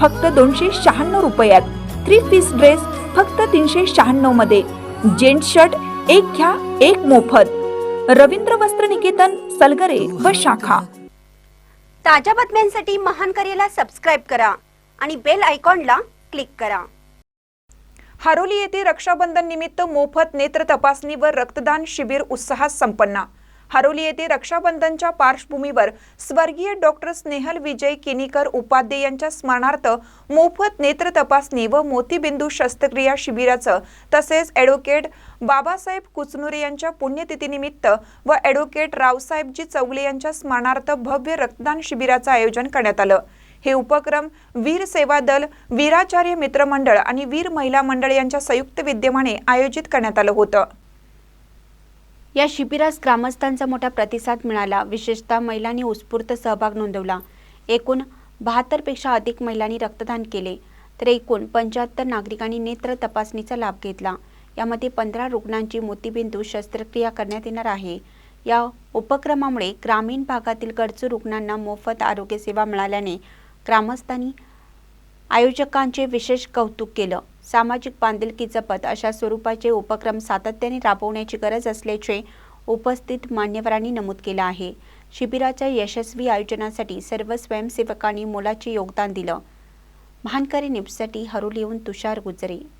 फक्त दोनशे शहाण्णव रुपयात. थ्री पीस ड्रेस फक्त तीनशे शहाण्णवमध्ये. जेंट शर्ट एक घ्या एक मोफत. रवींद्र वस्त्र निकेतन सलगरे व शाखा. ताज्या बातम्यांसाठी महान करेला सबस्क्राईब करा आणि बेल आयकॉनला क्लिक करा. हारोली येथे रक्षाबंधन निमित्त मोफत नेत्र तपासणी व रक्तदान शिबिर उत्साहात संपन्न. हारोली येथे रक्षाबंधनच्या पार्श्वभूमीवर स्वर्गीय डॉक्टर स्नेहल विजय किनीकर उपाध्ये यांच्या स्मरणार्थ मोफत नेत्र तपासणी व मोतीबिंदू शस्त्रक्रिया शिबिराचं तसेच ॲडव्होकेट बाबासाहेब कुचनुरे यांच्या पुण्यतिथीनिमित्त व ॲडव्होकेट रावसाहेबजी चौगले यांच्या स्मरणार्थ भव्य रक्तदान शिबिराचं आयोजन करण्यात आलं. हे उपक्रम वीर सेवा दल वीराचार्य मित्रमंडळ आणि वीर महिला मंडळ यांच्या संयुक्त विद्यमाने आयोजित करण्यात आलं होतं. या शिबिरास ग्रामस्थांचा मोठा प्रतिसाद मिळाला. विशेषतः महिलांनी उत्स्फूर्त सहभाग नोंदवला. एकूण बहात्तरपेक्षा अधिक महिलांनी रक्तदान केले तर एकूण पंच्याहत्तर नागरिकांनी नेत्र तपासणीचा लाभ घेतला. यामध्ये पंधरा रुग्णांची मोतीबिंदू शस्त्रक्रिया करण्यात येणार आहे. या उपक्रमामुळे ग्रामीण भागातील गरजू रुग्णांना मोफत आरोग्यसेवा मिळाल्याने ग्रामस्थांनी आयोजकांचे विशेष कौतुक केलं. सामाजिक बांधिलकी जपत अशा स्वरूपाचे उपक्रम सातत्याने राबवण्याची गरज असल्याचे उपस्थित मान्यवरांनी नमूद केलं आहे. शिबिराच्या यशस्वी आयोजनासाठी सर्व स्वयंसेवकांनी मोलाचे योगदान दिलं. महानकरी निप्ससाठी हरुल येऊन तुषार गुजरे.